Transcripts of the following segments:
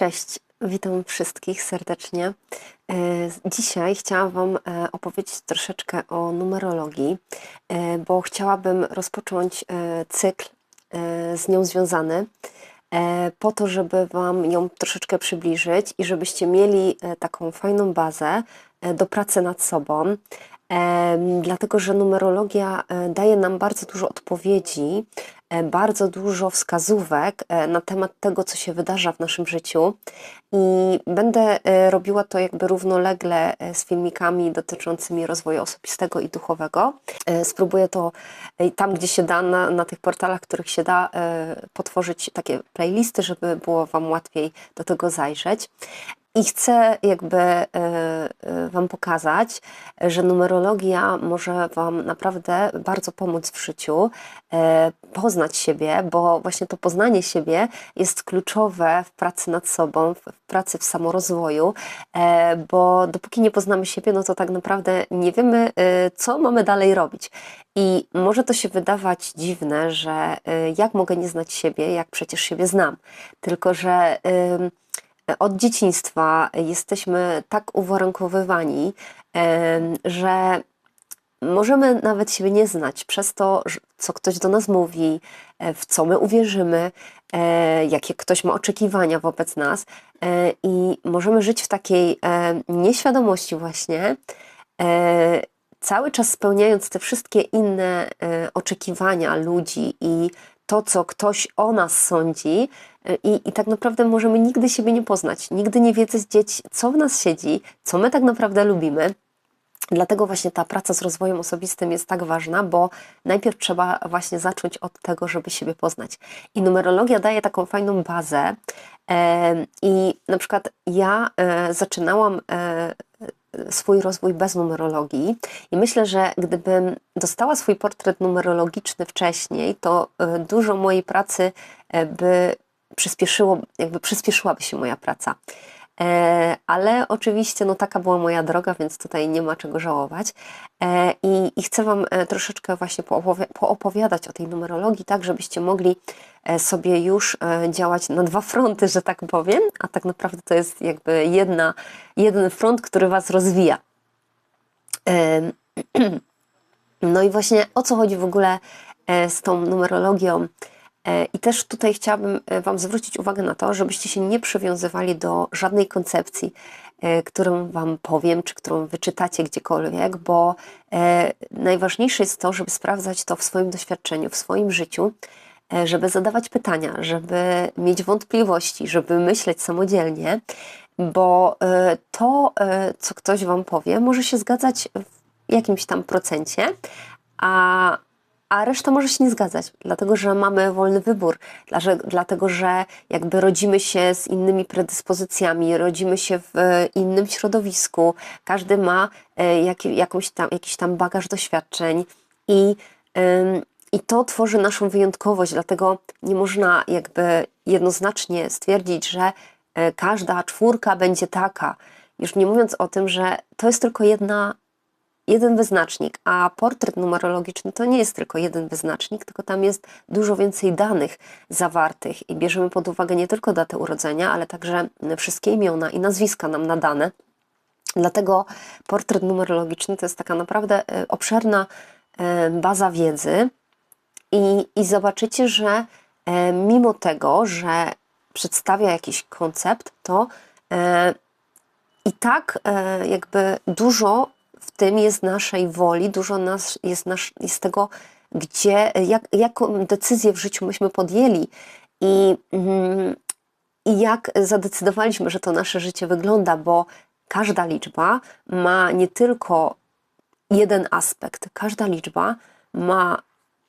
Cześć, witam wszystkich serdecznie. E, Dzisiaj chciałam Wam e, opowiedzieć troszeczkę o numerologii, e, bo chciałabym rozpocząć cykl z nią związany, po to, żeby Wam ją troszeczkę przybliżyć i żebyście mieli taką fajną bazę do pracy nad sobą. Dlatego, że numerologia e, daje nam bardzo dużo odpowiedzi, e, bardzo dużo wskazówek e, na temat tego, co się wydarza w naszym życiu. I będę robiła to jakby równolegle z filmikami dotyczącymi rozwoju osobistego i duchowego. Spróbuję to tam, gdzie się da, na, na tych portalach, których się da, potworzyć takie playlisty, żeby było Wam łatwiej do tego zajrzeć. I chcę jakby e, e, Wam pokazać, że numerologia może Wam naprawdę bardzo pomóc w życiu, e, poznać siebie, bo właśnie to poznanie siebie jest kluczowe w pracy nad sobą, w pracy w samorozwoju, bo dopóki nie poznamy siebie, no to tak naprawdę nie wiemy, co mamy dalej robić. I może to się wydawać dziwne, że jak mogę nie znać siebie, jak przecież siebie znam. Tylko, że od dzieciństwa jesteśmy tak uwarunkowywani, że możemy nawet siebie nie znać przez to, co ktoś do nas mówi, e, w co my uwierzymy, e, jakie ktoś ma oczekiwania wobec nas e, i możemy żyć w takiej nieświadomości właśnie, cały czas spełniając te wszystkie inne oczekiwania ludzi i to, co ktoś o nas sądzi, e, i, i tak naprawdę możemy nigdy siebie nie poznać, nigdy nie wiedzieć, co w nas siedzi, co my tak naprawdę lubimy. Dlatego właśnie ta praca z rozwojem osobistym jest tak ważna, bo najpierw trzeba właśnie zacząć od tego, żeby siebie poznać. I numerologia daje taką fajną bazę. I na przykład ja e, zaczynałam e, swój rozwój bez numerologii i myślę, że gdybym dostała swój portret numerologiczny wcześniej, to e, dużo mojej pracy e, by przyspieszyło, jakby przyspieszyłaby się moja praca. E, ale oczywiście no, taka była moja droga, więc tutaj nie ma czego żałować. E, i, I chcę Wam e, troszeczkę właśnie poopowi- poopowiadać o tej numerologii, tak żebyście mogli sobie już działać na dwa fronty, że tak powiem, a tak naprawdę to jest jakby jedna, jeden front, który Was rozwija. No i właśnie o co chodzi w ogóle z tą numerologią? E, I też tutaj chciałabym e, Wam zwrócić uwagę na to, żebyście się nie przywiązywali do żadnej koncepcji, e, którą Wam powiem, czy którą wyczytacie gdziekolwiek, bo najważniejsze jest to, żeby sprawdzać to w swoim doświadczeniu, w swoim życiu, żeby zadawać pytania, żeby mieć wątpliwości, żeby myśleć samodzielnie, bo to, co ktoś Wam powie, może się zgadzać w jakimś tam procencie, a, a reszta może się nie zgadzać, dlatego że mamy wolny wybór, dlatego że jakby rodzimy się z innymi predyspozycjami, rodzimy się w e, innym środowisku, każdy ma e, jaki, jakąś tam, jakiś tam bagaż doświadczeń i, i to tworzy naszą wyjątkowość, dlatego nie można jakby jednoznacznie stwierdzić, że e, każda czwórka będzie taka. Już nie mówiąc o tym, że to jest tylko jedna jeden wyznacznik, a portret numerologiczny to nie jest tylko jeden wyznacznik, tylko tam jest dużo więcej danych zawartych i bierzemy pod uwagę nie tylko datę urodzenia, ale także wszystkie imiona i nazwiska nam nadane. Dlatego portret numerologiczny to jest taka naprawdę e, obszerna e, baza wiedzy i, i zobaczycie, że e, mimo tego, że przedstawia jakiś koncept, to i tak jakby dużo tym jest naszej woli, dużo nas, jest, nasz, jest tego, gdzie, jak, jaką decyzję w życiu myśmy podjęli i, mm, i jak zadecydowaliśmy, że to nasze życie wygląda, bo każda liczba ma nie tylko jeden aspekt, każda liczba ma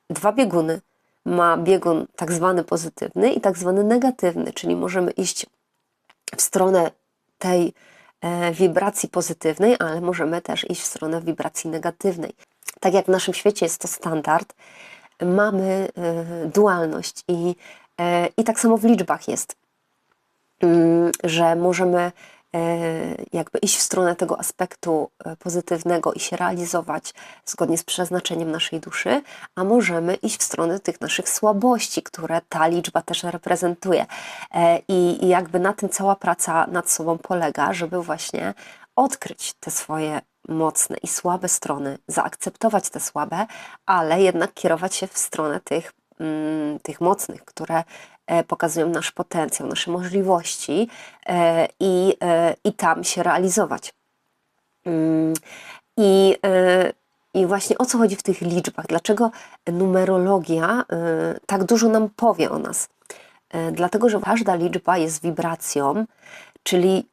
dwa bieguny. Ma biegun tak zwany pozytywny i tak zwany negatywny, czyli możemy iść w stronę tej wibracji pozytywnej, ale możemy też iść w stronę wibracji negatywnej. Tak jak w naszym świecie jest to standard, mamy e, dualność i, e, i tak samo w liczbach jest, Mm, że możemy jakby iść w stronę tego aspektu e, pozytywnego i się realizować zgodnie z przeznaczeniem naszej duszy, a możemy iść w stronę tych naszych słabości, które ta liczba też reprezentuje. E, I jakby na tym cała praca nad sobą polega, żeby właśnie odkryć te swoje mocne i słabe strony, zaakceptować te słabe, ale jednak kierować się w stronę tych, mm, tych mocnych, które e, pokazują nasz potencjał, nasze możliwości e, i, e, i tam się realizować. Mm, I, I właśnie o co chodzi w tych liczbach? Dlaczego numerologia tak dużo nam powie o nas? Dlatego, że każda liczba jest wibracją, czyli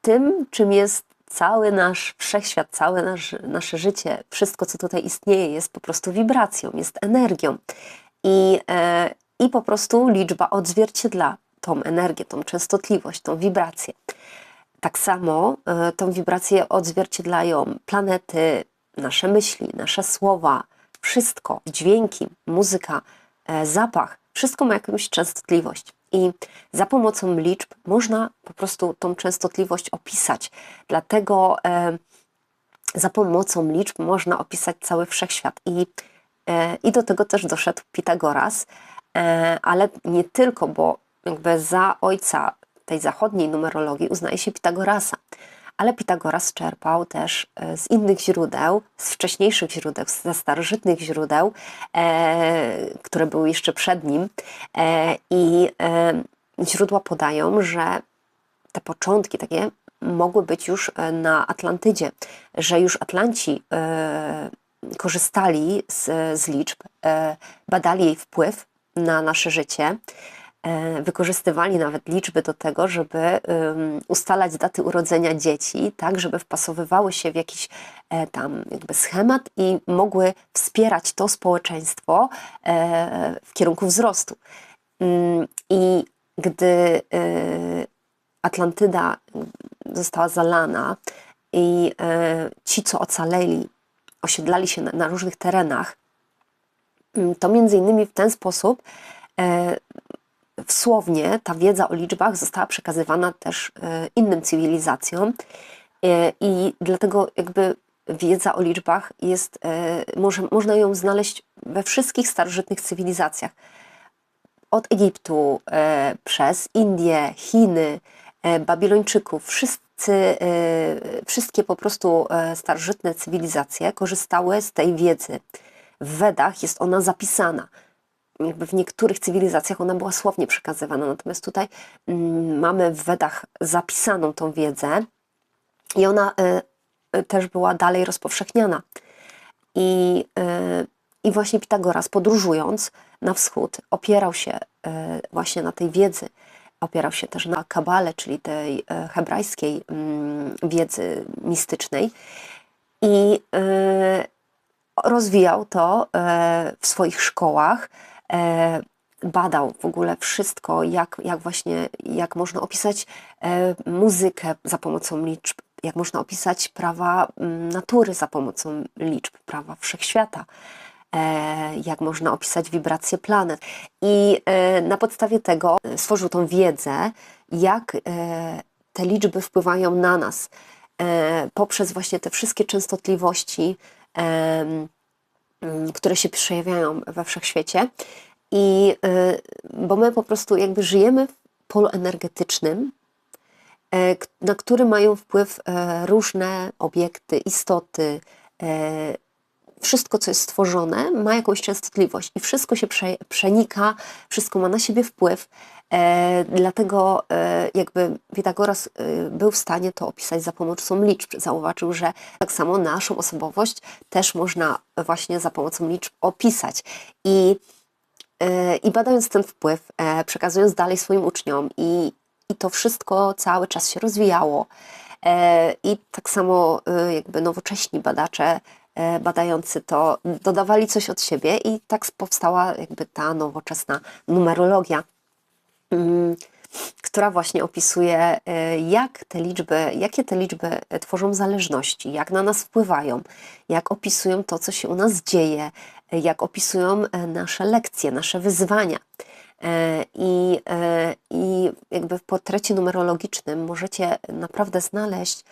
tym, czym jest cały nasz wszechświat, całe nasz, nasze życie, wszystko, co tutaj istnieje, jest po prostu wibracją, jest energią. I, e, I po prostu liczba odzwierciedla tą energię, tą częstotliwość, tą wibrację. Tak samo e, tą wibrację odzwierciedlają planety, nasze myśli, nasze słowa, wszystko, dźwięki, muzyka, e, zapach, wszystko ma jakąś częstotliwość. I za pomocą liczb można po prostu tą częstotliwość opisać. Dlatego e, za pomocą liczb można opisać cały wszechświat. I, i do tego też doszedł Pitagoras, ale nie tylko, bo jakby za ojca tej zachodniej numerologii uznaje się Pitagorasa ale Pitagoras czerpał też e, z innych źródeł, z wcześniejszych źródeł, ze starożytnych źródeł, e, które były jeszcze przed nim. E, I e, źródła podają, że te początki takie mogły być już e, na Atlantydzie, że już Atlanci e, korzystali z, z liczb, badali jej wpływ na nasze życie. E, wykorzystywali nawet liczby do tego, żeby ustalać daty urodzenia dzieci, tak, żeby wpasowywały się w jakiś e, tam jakby schemat i mogły wspierać to społeczeństwo e, w kierunku wzrostu. Mm, I gdy Atlantyda została zalana i ci, co ocaleli, osiedlali się na, różnych terenach, mm, to między innymi w ten sposób słownie ta wiedza o liczbach została przekazywana też e, innym cywilizacjom e, i dlatego jakby wiedza o liczbach jest, e, może, można ją znaleźć we wszystkich starożytnych cywilizacjach. Od Egiptu, przez Indię, Chiny, Babilończyków, wszyscy, wszystkie po prostu starożytne cywilizacje korzystały z tej wiedzy. W Wedach jest ona zapisana jakby w niektórych cywilizacjach ona była słownie przekazywana, natomiast tutaj mm, mamy w Wedach zapisaną tą wiedzę i ona y, y, też była dalej rozpowszechniana. I, y, I właśnie Pitagoras, podróżując na wschód, opierał się właśnie na tej wiedzy. Opierał się też na kabale, czyli tej hebrajskiej mm, wiedzy mistycznej. I rozwijał to w swoich szkołach E, badał w ogóle wszystko, jak, jak właśnie, jak można opisać e, muzykę za pomocą liczb, jak można opisać prawa natury za pomocą liczb, prawa wszechświata, e, jak można opisać wibracje planet. I na podstawie tego stworzył tą wiedzę, jak te liczby wpływają na nas poprzez właśnie te wszystkie częstotliwości, które się przejawiają we wszechświecie. I y, bo my po prostu jakby żyjemy w polu energetycznym, e, na który mają wpływ e, różne obiekty, istoty, e, wszystko, co jest stworzone, ma jakąś częstotliwość i wszystko się przenika, wszystko ma na siebie wpływ. E, dlatego e, jakby Pitagoras e, był w stanie to opisać za pomocą liczb. Zauważył, że tak samo naszą osobowość też można właśnie za pomocą liczb opisać. I, e, i badając ten wpływ, e, przekazując dalej swoim uczniom i, i to wszystko cały czas się rozwijało. E, I tak samo jakby nowocześni badacze badający to dodawali coś od siebie i tak powstała jakby ta nowoczesna numerologia. Mm, która właśnie opisuje, e, jak te liczby, jakie te liczby tworzą zależności, jak na nas wpływają, jak opisują to, co się u nas dzieje, jak opisują e, nasze lekcje, nasze wyzwania. E, I, e, I jakby w portrecie numerologicznym możecie naprawdę znaleźć e,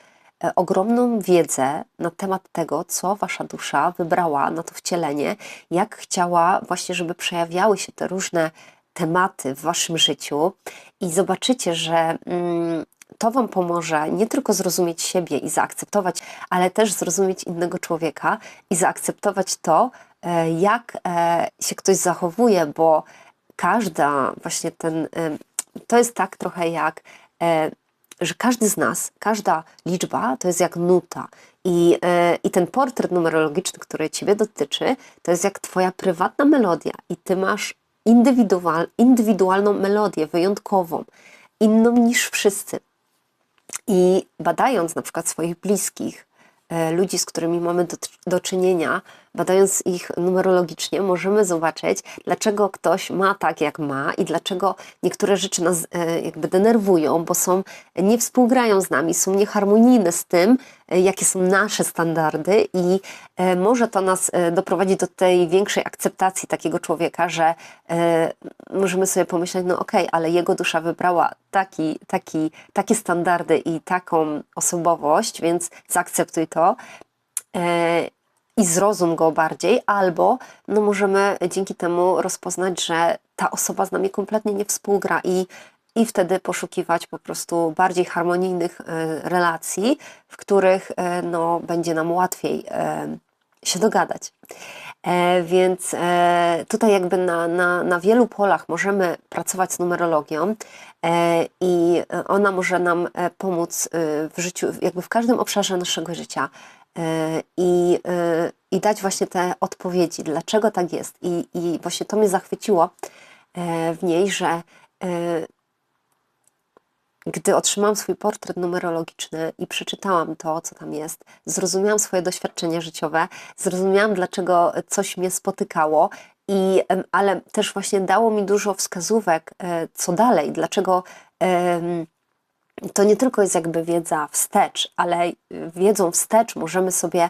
ogromną wiedzę na temat tego, co wasza dusza wybrała na to wcielenie, jak chciała właśnie, żeby przejawiały się te różne tematy w waszym życiu. I zobaczycie, że mm, to wam pomoże nie tylko zrozumieć siebie i zaakceptować, ale też zrozumieć innego człowieka i zaakceptować to, e, jak e, się ktoś zachowuje, bo każda właśnie ten, e, to jest tak trochę jak e, że każdy z nas, każda liczba to jest jak nuta. I, e, I ten portret numerologiczny, który Ciebie dotyczy, to jest jak Twoja prywatna melodia, i Ty masz indywidual, indywidualną melodię, wyjątkową, inną niż wszyscy. I badając na przykład swoich bliskich, e, ludzi, z którymi mamy do, do czynienia, badając ich numerologicznie, możemy zobaczyć, dlaczego ktoś ma tak, jak ma i dlaczego niektóre rzeczy nas e, jakby denerwują, bo są, nie współgrają z nami, są nieharmonijne z tym, e, jakie są nasze standardy i e, może to nas e, doprowadzić do tej większej akceptacji takiego człowieka, że e, możemy sobie pomyśleć, no okej, ale jego dusza wybrała taki, taki, takie standardy i taką osobowość, więc zaakceptuj to. I zrozum go bardziej, albo no możemy dzięki temu rozpoznać, że ta osoba z nami kompletnie nie współgra i, i wtedy poszukiwać po prostu bardziej harmonijnych e, relacji, w których e, no, będzie nam łatwiej e, się dogadać. Więc tutaj jakby na, na, na wielu polach możemy pracować z numerologią i ona może nam pomóc w życiu, jakby w każdym obszarze naszego życia i, e, i dać właśnie te odpowiedzi, dlaczego tak jest. I, i właśnie to mnie zachwyciło e, w niej, że e, gdy otrzymałam swój portret numerologiczny i przeczytałam to, co tam jest, zrozumiałam swoje doświadczenie życiowe, zrozumiałam, dlaczego coś mnie spotykało, i, ale też właśnie dało mi dużo wskazówek, e, co dalej, dlaczego to nie tylko jest jakby wiedza wstecz, ale wiedzą wstecz możemy sobie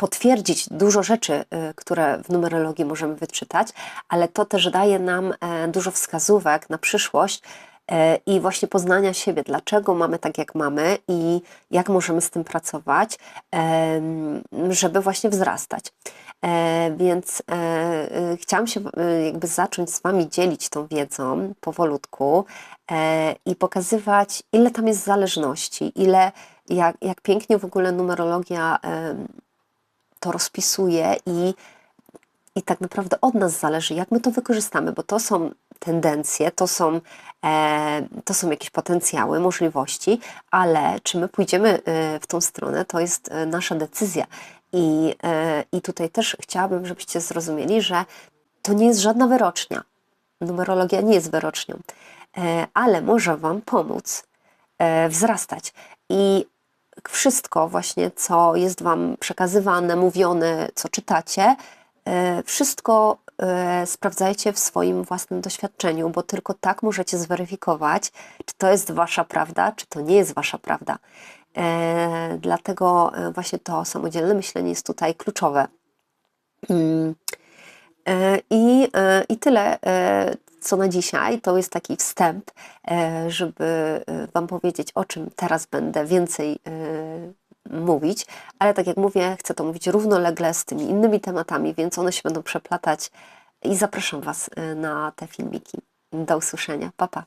potwierdzić dużo rzeczy, y, które w numerologii możemy wyczytać, ale to też daje nam e, dużo wskazówek na przyszłość e, i właśnie poznania siebie, dlaczego mamy tak, jak mamy i jak możemy z tym pracować, żeby właśnie wzrastać. E, Więc e, e, chciałam się jakby zacząć z Wami dzielić tą wiedzą powolutku i pokazywać, ile tam jest zależności, ile, jak, jak pięknie w ogóle numerologia to rozpisuje i, i tak naprawdę od nas zależy, jak my to wykorzystamy, bo to są tendencje, to są, e, to są jakieś potencjały, możliwości, ale czy my pójdziemy w tą stronę, to jest nasza decyzja. I, e, I tutaj też chciałabym, żebyście zrozumieli, że to nie jest żadna wyrocznia. Numerologia nie jest wyrocznią, e, ale może Wam pomóc e, wzrastać. I wszystko właśnie, co jest Wam przekazywane, mówione, co czytacie, wszystko sprawdzajcie w swoim własnym doświadczeniu, bo tylko tak możecie zweryfikować, czy to jest Wasza prawda, czy to nie jest Wasza prawda. Dlatego e, właśnie to samodzielne myślenie jest tutaj kluczowe. Mm. E, I, e, I tyle, co na dzisiaj. To jest taki wstęp, żeby Wam powiedzieć, o czym teraz będę więcej mówić. Ale tak jak mówię, chcę to mówić równolegle z tymi innymi tematami, więc one się będą przeplatać. I zapraszam Was na te filmiki. Do usłyszenia. Pa, pa.